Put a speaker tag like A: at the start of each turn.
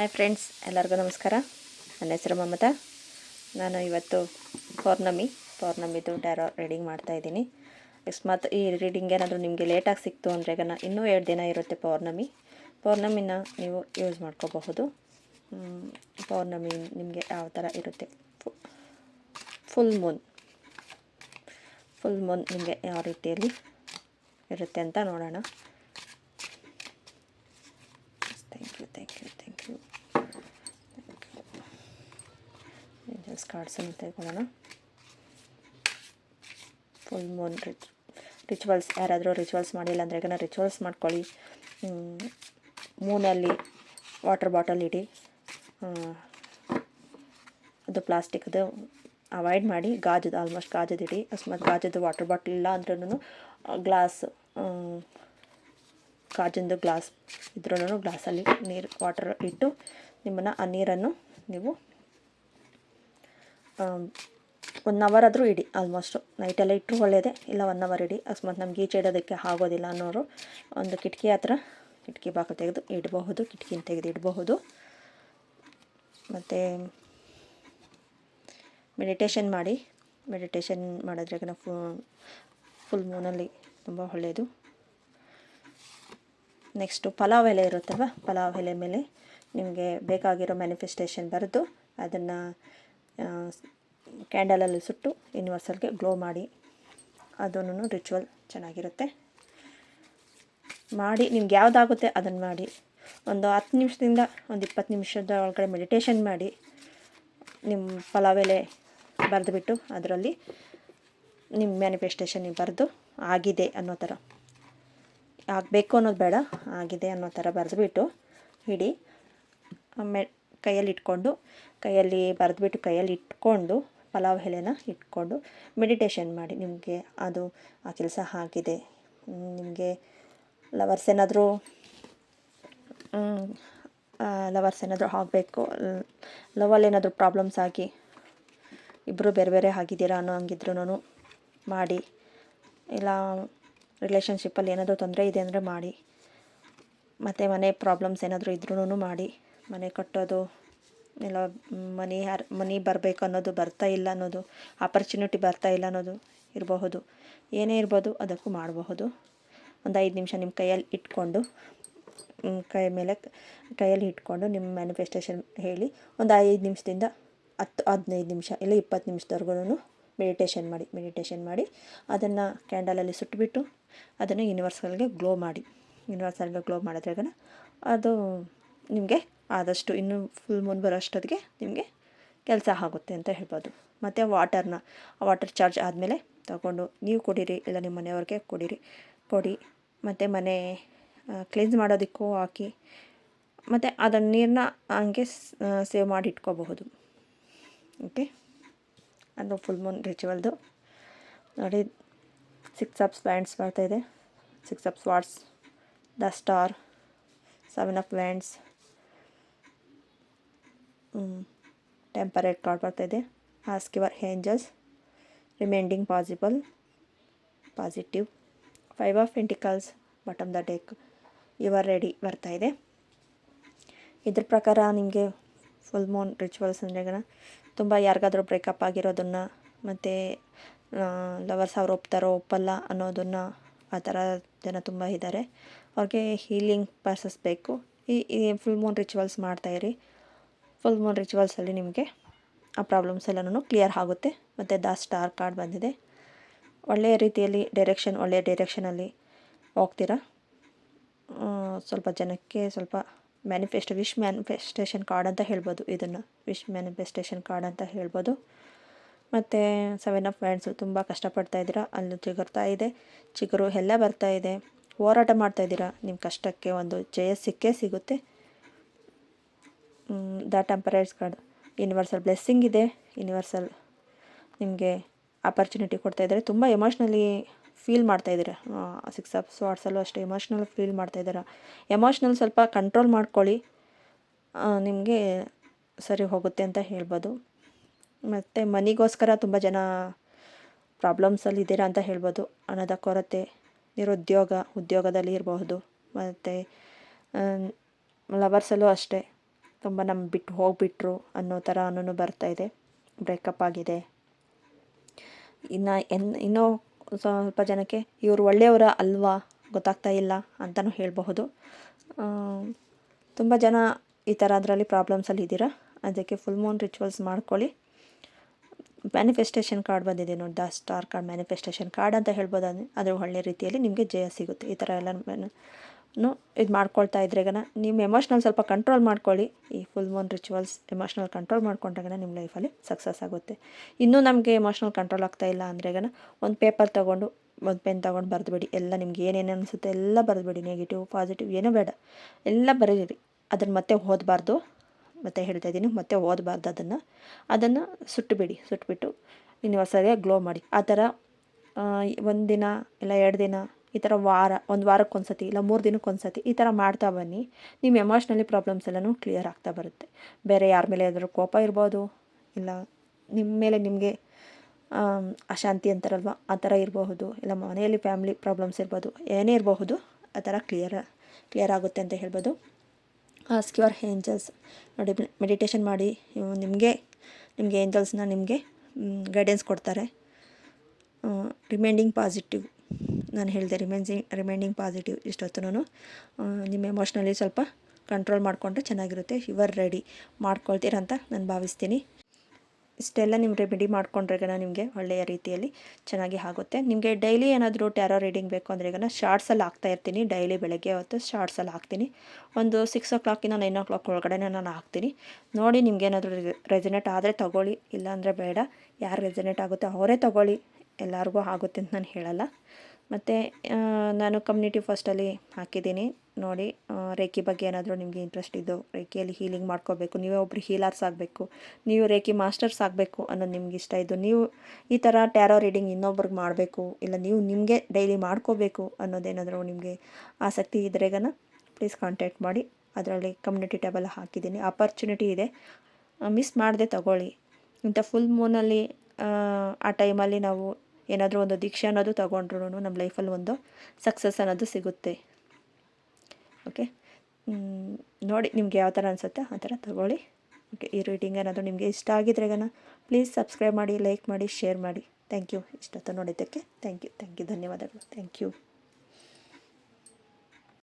A: Hi friends ಎಲ್ಲರಿಗೂ ನಮಸ್ಕಾರ. ನನ್ನ ಹೆಸರು ಮಮತಾ. ನಾನು ಇವತ್ತು ಪೌರ್ಣಮಿ, ಪೌರ್ಣಮಿದು ಟ್ಯಾರೋ ರೀಡಿಂಗ್ ಮಾಡ್ತಾ ಇದ್ದೀನಿ. ಅಕಸ್ಮಾತ್ ಈ ರೀಡಿಂಗ್ ಏನಾದರೂ ನಿಮಗೆ ಲೇಟಾಗಿ ಸಿಕ್ತು ಅಂದರೆ ಗನ ಇನ್ನೂ ಎರಡು ದಿನ ಇರುತ್ತೆ ಪೌರ್ಣಮಿ. ಪೌರ್ಣಮಿನ ನೀವು ಯೂಸ್ ಮಾಡ್ಕೋಬಹುದು. ಪೌರ್ಣಮಿ ನಿಮಗೆ ಯಾವ ಥರ ಇರುತ್ತೆ? ಫುಲ್ ಮೂನ್ ಫುಲ್ ಮೂನ್ ನಿಮಗೆ ಯಾವ ರೀತಿಯಲ್ಲಿ ಇರುತ್ತೆ ಅಂತ ನೋಡೋಣ thank you thank you thank you angels ಕಾರ್ಡ್ಸನ್ನು ತೆಗೆದುಕೊಳ್ಳೋಣ ಫುಲ್ ಮೂನ್ ರಿಚ್ ರಿಚುವಲ್ಸ್ ಯಾರಾದರೂ ರಿಚುವಲ್ಸ್ ಮಾಡಿಲ್ಲ ಅಂದರೆ ಈಗ ರಿಚುವಲ್ಸ್ ಮಾಡ್ಕೊಳ್ಳಿ ಮೂನಲ್ಲಿ ವಾಟರ್ ಬಾಟಲ್ ಇಡಿ ಅದು ಪ್ಲಾಸ್ಟಿಕ್ದು ಅವಾಯ್ಡ್ ಮಾಡಿ ಗಾಜದ ಆಲ್ಮೋಸ್ಟ್ ಗಾಜದ ಇಡಿ ಅಕಸ್ಮಾತ್ ಗಾಜದು ವಾಟರ್ ಬಾಟಲ್ ಇಲ್ಲ ಅಂದ್ರೂ ಗ್ಲಾಸ್ ಗಾಜಿಂದು ಗ್ಲಾಸ್ ಇದ್ರೂ ಗ್ಲಾಸಲ್ಲಿ ನೀರು ವಾಟರ್ ಇಟ್ಟು, ನಿಮ್ಮನ್ನು ಆ ನೀರನ್ನು ನೀವು ಒನ್ ಅವರ್ ಆದರೂ ಇಡಿ ಆಲ್ಮೋಸ್ಟು ನೈಟೆಲ್ಲ ಇಟ್ಟರು ಒಳ್ಳೆಯದೇ ಇಲ್ಲ ಒನ್ ಅವರ್ ಇಡಿ. ಅಕಸ್ಮಾತ್ ನಮ್ಗೆ ಈಚೆ ಇಡೋದಕ್ಕೆ ಆಗೋದಿಲ್ಲ ಅನ್ನೋರು ಒಂದು ಕಿಟಕಿ ಹತ್ರ, ಕಿಟಕಿ ಬಾಕಲು ತೆಗೆದು ಇಡಬಹುದು, ಕಿಟಕಿನ ತೆಗೆದು ಇಡಬಹುದು. ಮತ್ತು ಮೆಡಿಟೇಷನ್ ಮಾಡಿ. ಮೆಡಿಟೇಷನ್ ಮಾಡಿದ್ರೆ ಫು ಫುಲ್ ಮೂನಲ್ಲಿ ತುಂಬ ಒಳ್ಳೆಯದು ನೆಕ್ಸ್ಟು ಪಲಾವ್ ಎಲೆ ಇರುತ್ತಲ್ವ? ಪಲಾವ್ ಎಲೆ ಮೇಲೆ ನಿಮಗೆ ಬೇಕಾಗಿರೋ ಮ್ಯಾನಿಫೆಸ್ಟೇಷನ್ ಬರೆದು ಅದನ್ನು ಕ್ಯಾಂಡಲಲ್ಲಿ ಸುಟ್ಟು ಯೂನಿವರ್ಸಲ್ಗೆ ಗ್ಲೋ ಮಾಡಿ ಅದನ್ನು ರಿಚುವಲ್ ಚೆನ್ನಾಗಿರುತ್ತೆ. ಮಾಡಿ, ನಿಮ್ಗೆ ಯಾವುದಾಗುತ್ತೆ ಅದನ್ನು ಮಾಡಿ. ಒಂದು ಹತ್ತು ನಿಮಿಷದಿಂದ ಒಂದು ಇಪ್ಪತ್ತು ನಿಮಿಷದ ಒಳಗಡೆ ಮೆಡಿಟೇಷನ್ ಮಾಡಿ ನಿಮ್ಮ ಪಲಾವೆಲೆ ಬರೆದುಬಿಟ್ಟು ಅದರಲ್ಲಿ ನಿಮ್ಮ ಮ್ಯಾನಿಫೆಸ್ಟೇಷನ್ ಬರೆದು ಆಗಿದೆ ಅನ್ನೋ ಥರ. ಆಗಬೇಕು ಅನ್ನೋದು ಬೇಡ, ಆಗಿದೆ ಅನ್ನೋ ಥರ ಬರೆದುಬಿಟ್ಟು ಇಡಿ ಆಮೇಲೆ ಕೈಯಲ್ಲಿ ಇಟ್ಕೊಂಡು ಕೈಯಲ್ಲಿ ಬರೆದ್ಬಿಟ್ಟು ಕೈಯಲ್ಲಿ ಇಟ್ಕೊಂಡು ಪಲಾವ್ ಎಲೆನ ಇಟ್ಕೊಂಡು ಮೆಡಿಟೇಷನ್ ಮಾಡಿ. ನಿಮಗೆ ಅದು, ಆ ಕೆಲಸ ಆಗಿದೆ. ನಿಮಗೆ ಲವರ್ಸ್ ಏನಾದರೂ ಲವರ್ಸ್ ಏನಾದರೂ ಆಗಬೇಕು ಲವಲ್ಲಿ ಏನಾದರೂ ಪ್ರಾಬ್ಲಮ್ಸ್ ಆಗಿ ಇಬ್ಬರು ಬೇರೆ ಬೇರೆ ಆಗಿದ್ದೀರಾ ಅನ್ನೋ ಹಂಗಿದ್ರೂ ಮಾಡಿ. ಇಲ್ಲ ರಿಲೇಷನ್ಶಿಪ್ಪಲ್ಲಿ ಏನಾದರೂ ತೊಂದರೆ ಇದೆ ಅಂದರೆ ಮಾಡಿ. ಮತ್ತು ಮನೆ ಪ್ರಾಬ್ಲಮ್ಸ್ ಏನಾದರೂ ಇದ್ರೂ ಮಾಡಿ. ಮನೆ ಕಟ್ಟೋದು ಇಲ್ಲ, ಮನಿ ಯಾರು, ಮನಿ ಬರಬೇಕು ಅನ್ನೋದು ಬರ್ತಾ ಇಲ್ಲ ಅನ್ನೋದು ಆಪರ್ಚುನಿಟಿ ಬರ್ತಾ ಇಲ್ಲ ಅನ್ನೋದು ಇರಬಹುದು. ಏನೇ ಇರ್ಬೋದು ಅದಕ್ಕೂ ಮಾಡಬಹುದು. ಒಂದು ಐದು ನಿಮಿಷ ನಿಮ್ಮ ಕೈಯಲ್ಲಿ ಇಟ್ಕೊಂಡು ಕೈ ಮೇಲೆ ಕೈಯಲ್ಲಿ ಇಟ್ಕೊಂಡು ನಿಮ್ಮ ಮ್ಯಾನಿಫೆಸ್ಟೇಷನ್ ಹೇಳಿ, ಒಂದು ಐದು ನಿಮಿಷದಿಂದ ಹತ್ತು, ಹದಿನೈದು ನಿಮಿಷ ಇಲ್ಲ ಇಪ್ಪತ್ತು ನಿಮಿಷದವರೆಗೂ ಮೆಡಿಟೇಷನ್ ಮಾಡಿ ಮೆಡಿಟೇಷನ್ ಮಾಡಿ, ಅದನ್ನು ಕ್ಯಾಂಡಲಲ್ಲಿ ಸುಟ್ಟುಬಿಟ್ಟು ಅದನ್ನು ಯೂನಿವರ್ಸಲ್ಗೆ ಗ್ಲೋ ಮಾಡಿ ಯೂನಿವರ್ಸಲ್ಗೆ ಗ್ಲೋ ಮಾಡಿದ್ರಾಗ ಅದು ನಿಮಗೆ ಆದಷ್ಟು ಇನ್ನೂ ಫುಲ್ ಮೂನ್ ಬರೋ ಅಷ್ಟೊತ್ತಿಗೆ ನಿಮಗೆ ಕೆಲಸ ಆಗುತ್ತೆ ಅಂತ ಹೇಳ್ಬೋದು. ಮತ್ತು ವಾಟರ್ನ ವಾಟರ್ ಚಾರ್ಜ್ ಆದಮೇಲೆ ತಗೊಂಡು ನೀವು ಕುಡೀರಿ, ಇಲ್ಲ ನಿಮ್ಮ ಮನೆಯವ್ರಿಗೆ ಕುಡೀರಿ. ಕೊಡಿ. ಮತ್ತು ಮನೆ ಕ್ಲೀನ್ಸ್ ಮಾಡೋದಕ್ಕೂ ಹಾಕಿ, ಮತ್ತು ಅದನ್ನ ನೀರನ್ನ ಹಂಗೆ ಸೇವ್ ಮಾಡಿ ಇಟ್ಕೋಬಹುದು. ಓಕೆ ಅದು ಫುಲ್ ಮೂನ್ ರಿಚುವಲ್ದು ನೋಡಿ ಸಿಕ್ಸ್ ಆಫ್ ಸ್ಪ್ಯಾಂಡ್ಸ್ ಬರ್ತಾಯಿದೆ six of swords the star seven of wands temperance card ಬರ್ತಾಯಿದೆ ask your angels reminding possible positive five of pentacles bottom the deck your ready ಬರ್ತಾ ಇದೆ. ಇದ್ರ ಪ್ರಕಾರ ನಿಮಗೆ ಫುಲ್ ಮೂನ್ ರಿಚುವಲ್ಸ್ ಅಂದ್ರೆ ತುಂಬ ಯಾರಿಗಾದ್ರೂ ಬ್ರೇಕಪ್ ಆಗಿರೋದನ್ನು ಮತ್ತು ಲವರ್ಸ್ ಅವ್ರು ಒಪ್ತಾರೋ, ಒಪ್ಪಲ್ಲ ಅನ್ನೋದನ್ನು ಆ ಥರ ಜನ ತುಂಬ ಇದ್ದಾರೆ ಅವ್ರಿಗೆ ಹೀಲಿಂಗ್ ಪರ್ಸಸ್ ಬೇಕು. ಈ ಫುಲ್ ಮೂನ್ ರಿಚುವಲ್ಸ್ ಮಾಡ್ತಾಯಿರಿ ಫುಲ್ ಮೂನ್ ರಿಚುವಲ್ಸಲ್ಲಿ ನಿಮಗೆ ಆ ಪ್ರಾಬ್ಲಮ್ಸ್ ಎಲ್ಲನೂ ಕ್ಲಿಯರ್ ಆಗುತ್ತೆ. ಮತ್ತು ದ ಸ್ಟಾರ್ ಕಾರ್ಡ್ ಬಂದಿದೆ. ಒಳ್ಳೆಯ ರೀತಿಯಲ್ಲಿ ಡೈರೆಕ್ಷನ್ ಒಳ್ಳೆಯ ಡೈರೆಕ್ಷನಲ್ಲಿ ಹೋಗ್ತೀರಾ? ಸ್ವಲ್ಪ ಜನಕ್ಕೆ ಸ್ವಲ್ಪ ಮ್ಯಾನಿಫೆಸ್ಟ್ ವಿಶ್ ಮ್ಯಾನಿಫೆಸ್ಟೇಷನ್ ಕಾರ್ಡ್ ಅಂತ ಹೇಳ್ಬೋದು. ಇದನ್ನು ವಿಶ್ ಮ್ಯಾನಿಫೆಸ್ಟೇಷನ್ ಕಾರ್ಡ್ ಅಂತ ಹೇಳ್ಬೋದು. ಮತ್ತು ಸೆವೆನ್ ಆಫ್ ಫ್ರೆಂಡ್ಸು ತುಂಬ ಕಷ್ಟಪಡ್ತಾ ಇದ್ದೀರಾ? ಅಲ್ಲಿ ಚಿಗುರ್ತಾ ಇದೆ. ಚಿಗುರು ಎಲ್ಲ ಬರ್ತಾ ಇದೆ. ಹೋರಾಟ ಮಾಡ್ತಾ ಇದ್ದೀರಾ? ನಿಮ್ಮ ಕಷ್ಟಕ್ಕೆ ಒಂದು ಜಯ ಸಿಕ್ಕೇ ಸಿಗುತ್ತೆ. The temperance card. Universal blessing ಇದೆ. ಯೂನಿವರ್ಸಲ್ ನಿಮಗೆ ಅಪರ್ಚುನಿಟಿ ಕೊಡ್ತಾ ಇದ್ದಾರೆ. ತುಂಬ ಎಮೋಷ್ನಲಿ ಫೀಲ್ ಮಾಡ್ತಾ ಇದ್ದೀರಾ? ಸಿಕ್ಸ್ ಆಫ್ ಸ್ವಾಟ್ಸಲ್ಲೂ ಅಷ್ಟೇ ಎಮೋಷ್ನಲ್ ಫೀಲ್ ಮಾಡ್ತಾ ಇದ್ದಾರೆ? ಎಮೋಷ್ನಲ್ ಸ್ವಲ್ಪ ಕಂಟ್ರೋಲ್ ಮಾಡ್ಕೊಳ್ಳಿ. ನಿಮಗೆ ಸರಿ ಹೋಗುತ್ತೆ ಅಂತ ಹೇಳ್ಬೋದು. ಮತ್ತು ಮನಿಗೋಸ್ಕರ ತುಂಬ ಜನ ಪ್ರಾಬ್ಲಮ್ಸಲ್ಲಿ ಇದ್ದೀರಾ ಅಂತ ಹೇಳ್ಬೋದು. ಹಣದ ಕೊರತೆ, ನಿರುದ್ಯೋಗ ಉದ್ಯೋಗದಲ್ಲಿ ಇರಬಹುದು. ಮತ್ತು ಲವರ್ಸಲ್ಲೂ ಅಷ್ಟೇ. ತುಂಬ ನಮ್ಮ ಬಿಟ್ಟು ಹೋಗಿಬಿಟ್ರು ಅನ್ನೋ ಥರ ಬರ್ತಾ ಬರ್ತಾಯಿದೆ ಬ್ರೇಕಪ್ ಆಗಿದೆ. ಇನ್ನು ಎನ್, ಇನ್ನೂ ಸ್ವಲ್ಪ ಜನಕ್ಕೆ ಇವರು ಒಳ್ಳೆಯವರ ಅಲ್ವಾ ಗೊತ್ತಾಗ್ತಾ ಇಲ್ಲ ಅಂತಲೂ ಹೇಳಬಹುದು. ತುಂಬ ಜನ ಈ ಥರ ಅದರಲ್ಲಿ ಪ್ರಾಬ್ಲಮ್ಸಲ್ಲಿ ಇದ್ದೀರಾ? ಅದಕ್ಕೆ ಫುಲ್ ಮೂನ್ ರಿಚುವಲ್ಸ್ ಮಾಡ್ಕೊಳ್ಳಿ. ಮ್ಯಾನಿಫೆಸ್ಟೇಷನ್ ಕಾರ್ಡ್ ಬಂದಿದೆ ನೋಡಿ, the star card manifestation card ಅಂತ ಹೇಳ್ಬೋದು. ಅದು ಒಳ್ಳೆ ರೀತಿಯಲ್ಲಿ ನಿಮಗೆ ಜಯ ಸಿಗುತ್ತೆ. ಈ ಥರ ಎಲ್ಲ ಇದು ಮಾಡ್ಕೊಳ್ತಾ ಇದ್ರೆಗನ ನಿಮ್ಮ ಎಮೋಷ್ನಲ್ ಸ್ವಲ್ಪ ಕಂಟ್ರೋಲ್ ಮಾಡ್ಕೊಳ್ಳಿ. ಈ full moon rituals emotional control ಮಾಡ್ಕೊಂಡಾಗ ನಿಮ್ಮ ಲೈಫಲ್ಲಿ ಸಕ್ಸಸ್ ಆಗುತ್ತೆ. ಇನ್ನೂ ನಮಗೆ ಎಮೋಷ್ನಲ್ ಕಂಟ್ರೋಲ್ ಆಗ್ತಾ ಇಲ್ಲ ಅಂದ್ರೆಗನ ಒಂದು ಪೇಪರ್ ತೊಗೊಂಡು, ಒಂದು ಪೆನ್ ತೊಗೊಂಡು ಬರೆದುಬಿಡಿ. ಎಲ್ಲ ನಿಮ್ಗೆ ಏನೇನು ಅನಿಸುತ್ತೆ ಎಲ್ಲ ಬರೆದುಬಿಡಿ. ನೆಗೆಟಿವ್ ಪಾಸಿಟಿವ್ ಏನೂ ಬೇಡ. ಎಲ್ಲ ಬರೀರಿ. ಅದನ್ನು ಮತ್ತೆ ಓದಬಾರ್ದು. ಮತ್ತೆ ಹೇಳ್ತಾ ಇದ್ದೀನಿ, ಮತ್ತೆ ಓದಬಾರ್ದು ಅದನ್ನು. ಅದನ್ನು ಸುಟ್ಟುಬಿಡಿ ಸುಟ್ಬಿಟ್ಟು ಇನ್ನು ಸರಿಯಾಗಿ ಗ್ಲೋ ಮಾಡಿ. ಆ ಥರ ಒಂದು ದಿನ ಇಲ್ಲ ಎರಡು ದಿನ ಈ ಥರ ವಾರ, ಒಂದು ವಾರಕ್ಕೆ ಒಂದು ಸತಿ ಇಲ್ಲ, ಮೂರು ದಿನಕ್ಕೆ ಒಂದ್ಸತಿ ಈ ಥರ ಮಾಡ್ತಾ ಬನ್ನಿ. ನಿಮ್ಮ ಎಮೋಷ್ನಲಿ ಪ್ರಾಬ್ಲಮ್ಸ್ ಎಲ್ಲನೂ ಕ್ಲಿಯರ್ ಆಗ್ತಾ ಬರುತ್ತೆ. ಬೇರೆ ಯಾರ ಮೇಲೆ ಏನಾದರೂ ಕೋಪ ಇರ್ಬೋದು, ಇಲ್ಲ ನಿಮ್ಮ ಮೇಲೆ ನಿಮಗೆ ಅಶಾಂತಿ ಅಂತಾರಲ್ವ, ಆ ಥರ ಇರಬಹುದು, ಇಲ್ಲ ಮನೆಯಲ್ಲಿ ಫ್ಯಾಮ್ಲಿ ಪ್ರಾಬ್ಲಮ್ಸ್ ಇರ್ಬೋದು, ಏನೇ ಇರಬಹುದು, ಆ ಥರ ಕ್ಲಿಯರ್ ಕ್ಲಿಯರ್ ಆಗುತ್ತೆ ಅಂತ ಹೇಳ್ಬೋದು. ಆಸ್ಕ್ ಯುವರ್ ಏಂಜಲ್ಸ್ ನೋಡಿ ಮೆಡಿಟೇಷನ್ ಮಾಡಿ ನಿಮಗೆ ನಿಮಗೆ ಏಂಜಲ್ಸ್ನ ನಿಮಗೆ ಗೈಡೆನ್ಸ್ ಕೊಡ್ತಾರೆ. ರಿಮೈಂಡಿಂಗ್ ಪಾಸಿಟಿವ್ ನಾನು ಹೇಳಿದೆ ರಿಮೈನ್ಸಿಂಗ್, ರಿಮೈಂಡಿಂಗ್ ಪಾಸಿಟಿವ್ ಇಷ್ಟೊತ್ತು ನಿಮ್ಮ ಎಮೋಷ್ನಲಿ ಸ್ವಲ್ಪ ಕಂಟ್ರೋಲ್ ಮಾಡಿಕೊಂಡ್ರೆ ಚೆನ್ನಾಗಿರುತ್ತೆ. ಯುವರ್ ರೆಡಿ ಮಾಡ್ಕೊಳ್ತೀರಂತ ನಾನು ಭಾವಿಸ್ತೀನಿ. ಇಷ್ಟೆಲ್ಲ ನಿಮ್ಮ ರೆಮಿಡಿ ಮಾಡ್ಕೊಂಡ್ರೆ ನಿಮಗೆ ಒಳ್ಳೆಯ ರೀತಿಯಲ್ಲಿ ಚೆನ್ನಾಗಿ ಆಗುತ್ತೆ. ನಿಮಗೆ ಡೈಲಿ ಏನಾದರೂ ಟ್ಯಾರೋ ರೀಡಿಂಗ್ ಬೇಕು ಅಂದರೆ ಈಗ ಶಾರ್ಟ್ಸಲ್ಲಿ ಹಾಕ್ತಾ ಇರ್ತೀನಿ. ಡೈಲಿ ಬೆಳಗ್ಗೆ ಹೊತ್ತು ಶಾರ್ಟ್ಸಲ್ಲಿ ಹಾಕ್ತೀನಿ. ಒಂದು ಸಿಕ್ಸ್ ಓ ಕ್ಲಾಕಿಂದ ನೈನ್ ಓ ಕ್ಲಾಕ್ ಒಳಗಡೆ ನಾನು ಹಾಕ್ತೀನಿ. ನೋಡಿ ನಿಮ್ಗೆ ಏನಾದರೂ ರೆಸಿನೇಟ್ ಆದರೆ ತೊಗೊಳ್ಳಿ. ಇಲ್ಲಾಂದರೆ ಬೇಡ. ಯಾರು ರೆಸಿನೇಟ್ ಆಗುತ್ತೆ ಅವರೇ ತೊಗೊಳ್ಳಿ. ಎಲ್ಲರಿಗೂ ಆಗುತ್ತೆ ಅಂತ ನಾನು ಹೇಳಲ್ಲ. ಮತ್ತು ನಾನು ಕಮ್ಯುನಿಟಿ ಫಸ್ಟಲ್ಲಿ ಹಾಕಿದ್ದೀನಿ. ನೋಡಿ ರೇಖಿ ಬಗ್ಗೆ ಏನಾದರೂ ನಿಮಗೆ ಇಂಟ್ರೆಸ್ಟ್ ಇದ್ದು, ರೇಖಿಯಲ್ಲಿ ಹೀಲಿಂಗ್ ಮಾಡ್ಕೋಬೇಕು. ನೀವೇ ಒಬ್ರು ಹೀಲರ್ಸ್ ಆಗಬೇಕು. ನೀವು ರೇಖಿ ಮಾಸ್ಟರ್ಸ್ ಆಗಬೇಕು ಅನ್ನೋದು ನಿಮ್ಗೆ ಇಷ್ಟ ಇದ್ದು, ನೀವು ಈ ಥರ ಟ್ಯಾರೋ ರೀಡಿಂಗ್ ಇನ್ನೊಬ್ರಿಗೆ ಮಾಡಬೇಕು, ಇಲ್ಲ ನೀವು ನಿಮಗೆ ಡೈಲಿ ಮಾಡ್ಕೋಬೇಕು ಅನ್ನೋದೇನಾದರೂ ನಿಮಗೆ ಆಸಕ್ತಿ ಇದ್ರೆಗನ ಪ್ಲೀಸ್ ಕಾಂಟ್ಯಾಕ್ಟ್ ಮಾಡಿ. ಅದರಲ್ಲಿ ಕಮ್ಯುನಿಟಿ ಟೇಬಲ್ ಹಾಕಿದ್ದೀನಿ. ಆಪರ್ಚುನಿಟಿ ಇದೆ. ಮಿಸ್ ಮಾಡದೆ ತಗೊಳ್ಳಿ. ಇಂಥ ಫುಲ್ ಮೂನಲ್ಲಿ ಆ ಟೈಮಲ್ಲಿ ನಾವು ಏನಾದರೂ ಒಂದು ದೀಕ್ಷೆ ಅನ್ನೋದು ತೊಗೊಂಡ್ರು ನಮ್ಮ ಲೈಫಲ್ಲಿ ಒಂದು ಸಕ್ಸಸ್ ಅನ್ನೋದು ಸಿಗುತ್ತೆ. ಓಕೆ ನೋಡಿ ನಿಮ್ಗೆ ಯಾವ ಥರ ಅನಿಸುತ್ತೆ ಆ ಥರ ತೊಗೊಳ್ಳಿ. ಓಕೆ ಈ ರೀಡಿಂಗ್ ಏನಾದರೂ ನಿಮಗೆ ಇಷ್ಟ ಆಗಿದ್ರೆಗನ ಪ್ಲೀಸ್ ಸಬ್ಸ್ಕ್ರೈಬ್ ಮಾಡಿ ಲೈಕ್ ಮಾಡಿ ಶೇರ್ ಮಾಡಿ. ಥ್ಯಾಂಕ್ ಯು ಇಷ್ಟೊತ್ತು ನೋಡಿದ್ದಕ್ಕೆ ಥ್ಯಾಂಕ್ ಯು ಥ್ಯಾಂಕ್ ಯು ಧನ್ಯವಾದಗಳು. Thank you